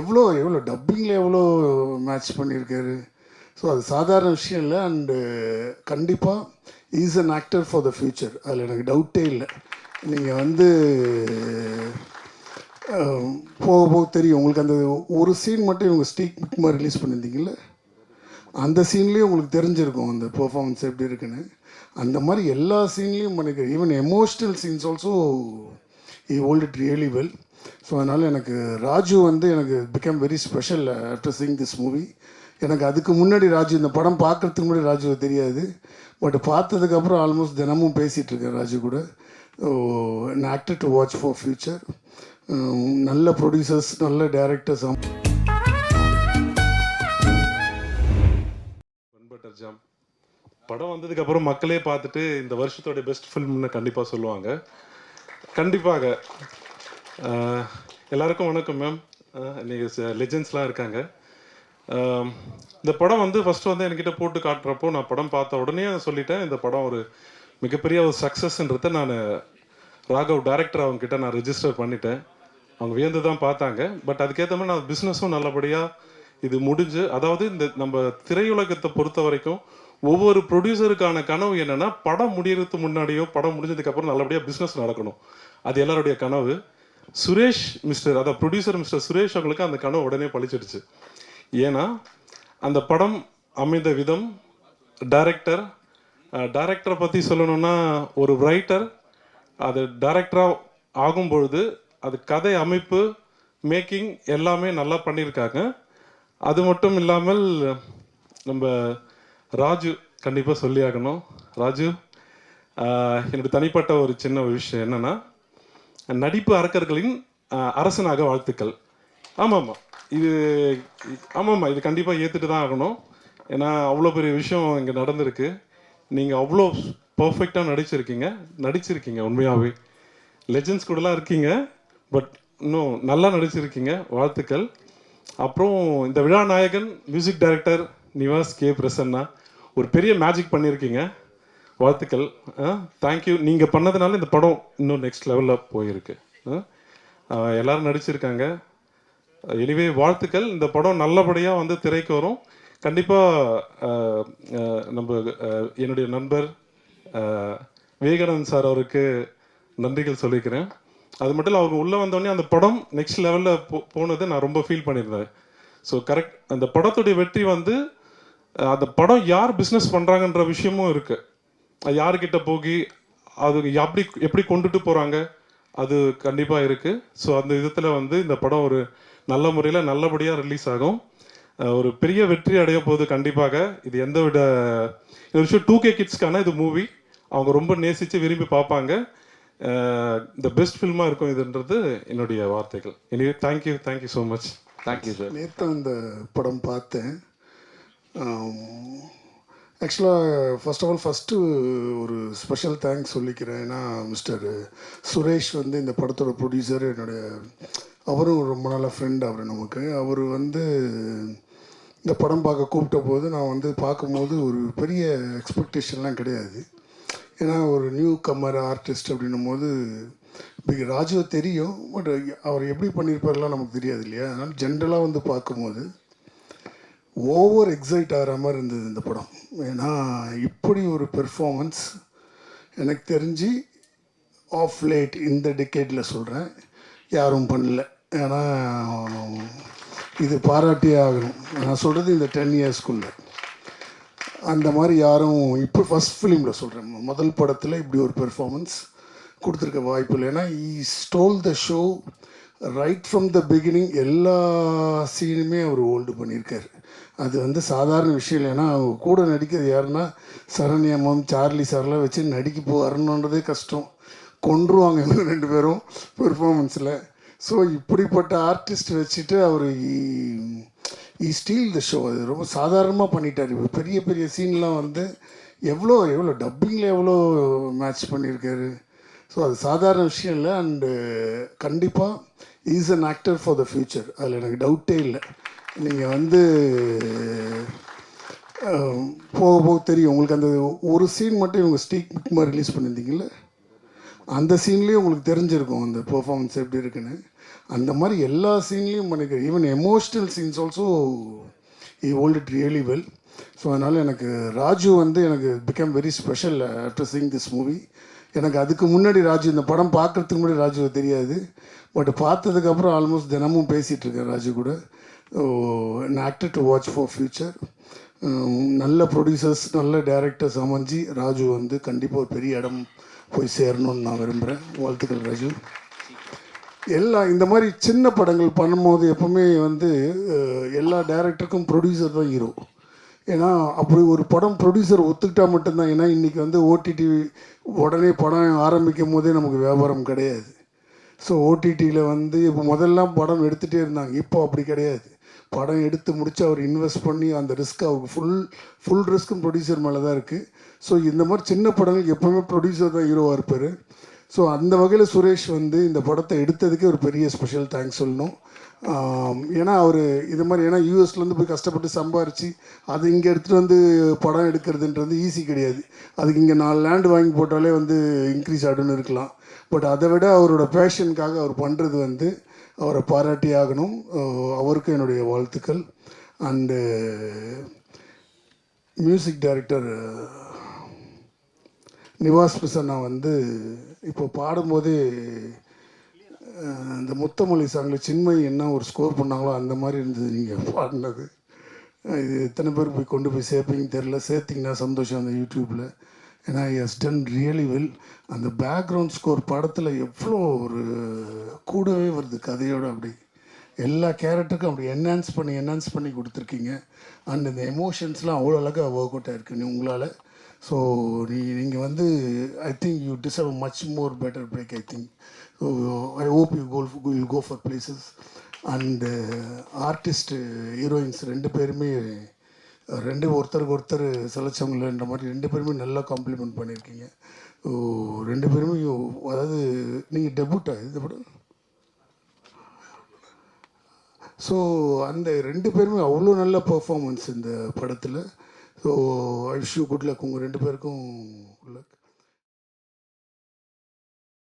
எவ்வளோ எவ்வளோ டப்பிங்கில் எவ்வளோ மேட்ச் பண்ணியிருக்காரு. ஸோ அது சாதாரண விஷயம் இல்லை. அண்டு கண்டிப்பாக is an actor for the future அதில் எனக்கு டவுட்டே இல்லை. நீங்கள் வந்து போக போக தெரியும். உங்களுக்கு அந்த ஒரு சீன் மட்டும் இவங்க ஸ்டீக் மாதிரி ரிலீஸ் பண்ணியிருந்தீங்கல்ல? அந்த சீன்லேயும் உங்களுக்கு தெரிஞ்சிருக்கும் அந்த பெர்ஃபார்மன்ஸ் எப்படி இருக்குன்னு. அந்த மாதிரி எல்லா சீன்லேயும் பண்ணிக்கிறேன் even emotional scenes also I hold it really well so அதனால் எனக்கு ராஜு வந்து எனக்கு become very special after seeing this movie எனக்கு அதுக்கு முன்னாடி ராஜு இந்த படம் பார்க்குறதுக்கு முன்னாடி ராஜுவை தெரியாது. பட் பார்த்ததுக்கப்புறம் ஆல்மோஸ்ட் தினமும் பேசிகிட்டு இருக்கேன் ராஜு கூட. An actor to watch for future நல்ல ப்ரொடியூசர்ஸ் நல்ல டேரக்டர்ஸ் பட்டர் ஜாம். படம் வந்ததுக்கப்புறம் மக்களே பார்த்துட்டு இந்த வருஷத்தோட பெஸ்ட் ஃபில்ம்னு கண்டிப்பாக சொல்லுவாங்க. கண்டிப்பாக. எல்லாருக்கும் வணக்கம் மேம் இன்னைக்கு லெஜெண்ட்ஸ்லாம் இருக்காங்க. இந்த படம் வந்து ஃபஸ்ட்டு வந்து என்கிட்ட போட்டு காட்டுறப்போ நான் படம் பார்த்த உடனே சொல்லிட்டேன். இந்த படம் ஒரு மிகப்பெரிய ஒரு சக்ஸஸ்ன்றத நான் ராகவ் டேரக்டர் அவங்ககிட்ட நான் ரிஜிஸ்டர் பண்ணிட்டேன். அவங்க வியந்து தான் பார்த்தாங்க. பட் அதுக்கேற்ற மாதிரி நான் பிஸ்னஸும் நல்லபடியாக இது முடிஞ்சு அதாவது இந்த நம்ம திரையுலகத்தை பொறுத்த வரைக்கும் ஒவ்வொரு ப்ரொடியூசருக்கான கனவு என்னென்னா படம் முடியறதுக்கு முன்னாடியோ படம் முடிஞ்சதுக்கப்புறம் நல்லபடியாக பிஸ்னஸ் நடக்கணும். அது எல்லாருடைய கனவு. சுரேஷ் மிஸ்டர் அதாவது ப்ரொடியூசர் மிஸ்டர் சுரேஷ் அவங்களுக்கு அந்த கனவு உடனே பழிச்சிடுச்சு. ஏன்னா அந்த படம் அமைந்த விதம் டைரக்டர் டைரக்டரை பற்றி சொல்லணும்னா ஒரு ரைட்டர் அது டைரக்டராக ஆகும்பொழுது அது கதை அமைப்பு மேக்கிங் எல்லாமே நல்லா பண்ணியிருக்காங்க. அது மட்டும் இல்லாமல் நம்ம ராஜு கண்டிப்பாக சொல்லி ஆகணும் ராஜு என்னுடைய தனிப்பட்ட ஒரு சின்ன ஒரு விஷயம் என்னென்னா நடிப்பு அரக்கர்களின் அரசனாக வாழ்த்துக்கள். ஆமாம் ஆமாம் இது ஆமாம்மா. இது கண்டிப்பாக ஏற்றுட்டு தான் ஆகணும். ஏன்னா அவ்வளோ பெரிய விஷயம் இங்கே நடந்திருக்கு. நீங்கள் அவ்வளோ பர்ஃபெக்டாக நடிச்சிருக்கீங்க. நடிச்சிருக்கீங்க உண்மையாகவே லெஜெண்ட்ஸ் கூடலாம் இருக்கீங்க. பட் இன்னும் நல்லா நடிச்சிருக்கீங்க. வாழ்த்துக்கள். அப்புறம் இந்த விழா நாயகன் music director Nivas K. Prasanna. ஒரு பெரிய மேஜிக் பண்ணியிருக்கீங்க வாழ்த்துக்கள். தேங்க்யூ நீங்கள் பண்ணதுனால இந்த படம் இன்னும் நெக்ஸ்ட் லெவலில் போயிருக்கு. ஆ? எல்லாரும் நடிச்சிருக்காங்க. எனிவே வாழ்த்துக்கள். இந்த படம் நல்லபடியாக வந்து திரைக்கு வரும். கண்டிப்பாக நம்ம என்னுடைய நண்பர் விவேகானந்த் சார் அவருக்கு நன்றிகள் சொல்லிக்கிறேன். அது மட்டும் இல்லை அவங்க உள்ளே வந்தோடனே அந்த படம் நெக்ஸ்ட் லெவலில் போ போனதை நான் ரொம்ப ஃபீல் பண்ணியிருந்தேன். ஸோ கரெக்ட் அந்த படத்துடைய வெற்றி வந்து அந்த படம் யார் பிஸ்னஸ் பண்ணுறாங்கன்ற விஷயமும் இருக்குது யார்கிட்ட போகி அது எப்படி எப்படி கொண்டுட்டு போகிறாங்க அது கண்டிப்பாக இருக்குது ஸோ அந்த விதத்தில் வந்து இந்த படம் ஒரு நல்ல முறையில் நல்லபடியாக ரிலீஸ் ஆகும். ஒரு பெரிய வெற்றி அடைய போகுது கண்டிப்பாக. இது எந்த விட இந்த விஷயம் டூ கே கிட்ஸ்க்கான இது மூவி அவங்க ரொம்ப நேசித்து விரும்பி பார்ப்பாங்க. இந்த பெஸ்ட் ஃபில்மாக இருக்கும் இதுன்றது என்னுடைய வார்த்தைகள். எனவே thank you thank you so much thank you sir நேற்று அந்த படம் பார்த்தேன். ஆக்சுவலாக ஃபர்ஸ்ட் ஆஃப் ஆல் ஃபஸ்ட்டு ஒரு ஸ்பெஷல் தேங்க்ஸ் சொல்லிக்கிறேன். ஏன்னா மிஸ்டர் சுரேஷ் வந்து இந்த படத்தோட ப்ரொடியூசர் என்னுடைய அவரும் ரொம்ப நல்ல ஃப்ரெண்ட் அவர் நமக்கு. அவர் வந்து இந்த படம் பார்க்க கூப்பிட்ட போது நான் வந்து பார்க்கும்போது ஒரு பெரிய எக்ஸ்பெக்டேஷன்லாம் கிடையாது. ஏன்னா ஒரு நியூ கம்மர் ஆர்டிஸ்ட் அப்படின்னும் போது இப்போ ராஜுவை தெரியும் பட் அவர் எப்படி பண்ணியிருப்பாருலாம் நமக்கு தெரியாது இல்லையா? அதனால் ஜென்ரலாக வந்து பார்க்கும்போது ஓவர் எக்ஸைட் ஆகிற மாதிரி இருந்தது இந்த படம். ஏன்னா இப்படி ஒரு பெர்ஃபார்மன்ஸ் எனக்கு தெரிஞ்சு ஆஃப் லேட் இந்த டிக்கெட்டில் சொல்கிறேன் யாரும் பண்ணல. ஏன்னா இது பாராட்டியே ஆகணும். நான் சொல்கிறது இந்த டென் இயர்ஸ்க்குள்ள அந்த மாதிரி யாரும் இப்போ ஃபஸ்ட் ஃபிலிமில் சொல்கிறேன் முதல் படத்தில் இப்படி ஒரு பெர்ஃபார்மன்ஸ் கொடுத்துருக்க வாய்ப்பு இல்லை. ஏன்னா I stole the show right from the beginning எல்லா சீனுமே அவர் ஹோல்டு பண்ணியிருக்காரு. அது வந்து சாதாரண விஷயம் இல்லை ஏன்னா அவங்க கூட நடிக்கிறது யாருன்னா சரண்யமம் சார்லி சார்லாம் வச்சு நடிக்க போ வரணுன்றதே கஷ்டம். கொன்றுவாங்க இவங்க ரெண்டு பேரும் பெர்ஃபார்மன்ஸில் ஸோ இப்படிப்பட்ட ஆர்டிஸ்ட் வச்சுட்டு அவர் ஈ ஸ்டீல் த ஷோ அது ரொம்ப சாதாரணமாக பண்ணிட்டார். இப்போ பெரிய பெரிய சீன்லாம் வந்து எவ்வளோ எவ்வளோ டப்பிங்கில் எவ்வளோ மேட்ச் பண்ணியிருக்காரு. ஸோ அது சாதாரண விஷயம் இல்லை. அண்டு கண்டிப்பாக is an actor for the future அதில் எனக்கு டவுட்டே இல்லை. நீங்கள் வந்து போக போக தெரியும். உங்களுக்கு அந்த ஒரு சீன் மட்டும் இவங்க ஸ்டீக் மாதிரி ரிலீஸ் பண்ணியிருந்தீங்கல்ல? அந்த சீன்லேயே உங்களுக்கு தெரிஞ்சிருக்கும் அந்த பெர்ஃபார்மன்ஸ் எப்படி இருக்குன்னு. அந்த மாதிரி எல்லா சீன்லேயும் பண்ணிக்கிறேன். Even emotional scenes also I hold it really well so அதனால் எனக்கு ராஜு வந்து எனக்கு become very special after seeing this movie எனக்கு அதுக்கு முன்னாடி ராஜு இந்த படம் பார்க்குறதுக்கு முன்னாடி ராஜுவை தெரியாது. பட் பார்த்ததுக்கப்புறம் ஆல்மோஸ்ட் தினமும் பேசிகிட்டு இருக்கேன் ராஜு கூட. Actor to watch for future நல்ல ப்ரொடியூசர்ஸ் நல்ல டேரக்டர்ஸ் அமைஞ்சு ராஜு வந்து கண்டிப்பாக ஒரு பெரிய இடம் போய் சேரணும்னு நான் விரும்புகிறேன் வாழ்த்துக்கள் ராஜு. எல்லா இந்த மாதிரி சின்ன படங்கள் பண்ணும்போது எப்பவுமே வந்து எல்லா டேரக்டருக்கும் ப்ரொடியூசர் தான் ஹீரோ ஏன்னா அப்படி ஒரு படம் ப்ரொடியூசர் ஒத்துக்கிட்டா மட்டும்தான். ஏன்னா இன்றைக்கி வந்து ஓடிடி உடனே படம் ஆரம்பிக்கும் போதே நமக்கு வியாபாரம் கிடையாது. ஸோ ஓடிடியில் வந்து இப்போ முதல்லாம் படம் எடுத்துகிட்டே இருந்தாங்க. இப்போ அப்படி கிடையாது. படம் எடுத்து முடித்து அவர் இன்வெஸ்ட் பண்ணி அந்த ரிஸ்க் அவருக்கு ஃபுல் ஃபுல் ரிஸ்க்கும் ப்ரொடியூசர் மேலே தான் இருக்குது ஸோ இந்த மாதிரி சின்ன படங்களுக்கு எப்போவுமே ப்ரொடியூசர் தான் ஹீரோவாக இருப்பார். ஸோ அந்த வகையில் சுரேஷ் வந்து இந்த படத்தை எடுத்ததுக்கே ஒரு பெரிய ஸ்பெஷல் தேங்க்ஸ் சொல்லணும். ஏன்னா அவர் இது மாதிரி ஏன்னா யூஎஸ்லேருந்து போய் கஷ்டப்பட்டு சம்பாரித்து அது இங்கே எடுத்துகிட்டு வந்து படம் எடுக்கிறதுன்றது ஈஸி கிடையாது. அதுக்கு இங்கே நாலு லேண்ட் வாங்கி போட்டாலே வந்து இன்க்ரீஸ் ஆகிடும்னு இருக்கலாம். பட் அதை விட அவரோட பேஷனுக்காக அவர் பண்ணுறது வந்து அவரை பாராட்டி ஆகணும். அவருக்கும் அவருக்கு என்னுடைய வாழ்த்துக்கள். And music director Nivas Prasanna வந்து இப்போ பாடும்போதே இந்த முத்தமொழி சாங்கில் சின்மை என்ன ஒரு ஸ்கோர் பண்ணாங்களோ அந்த மாதிரி இருந்தது நீங்கள் பாடினது. இது எத்தனை பேர் போய் கொண்டு போய் சேர்ப்பீங்கன்னு தெரில சேர்த்திங்கன்னா சந்தோஷம் அந்த யூடியூப்பில் ஏன்னா எஸ் டன் ரியலி வெல் அந்த பேக்ரவுண்ட் ஸ்கோர் படத்தில் எவ்வளோ ஒரு கூடவே வருது கதையோடு அப்படி. எல்லா கேரக்டருக்கும் அப்படி என்ஹான்ஸ் பண்ணி என்ஹான்ஸ் பண்ணி கொடுத்துருக்கீங்க. அண்ட் இந்த எமோஷன்ஸ்லாம் அவ்வளோ அழகாக ஒர்க் அவுட் ஆயிருக்கு நீ உங்களால். ஸோ நீ நீங்கள் வந்து I think you deserve much more better break I think so I hope you go you go for places and artist heroines ரெண்டு பேருமே uh, ரெண்டு ஒருத்தருக்கு ஒருத்தர் சிலைச்சவங்களன்ற மாதிரி ரெண்டு பேருமே நல்லா காம்ப்ளிமெண்ட் பண்ணியிருக்கீங்க. ஸோ ரெண்டு பேருமே அதாவது நீங்கள் டெபுட்டா இது படம்? ஸோ அந்த ரெண்டு பேருமே அவ்வளோ நல்ல பர்ஃபார்மன்ஸ் இந்த படத்தில். So I wish good luck உங்கள் ரெண்டு பேருக்கும் குட் லக்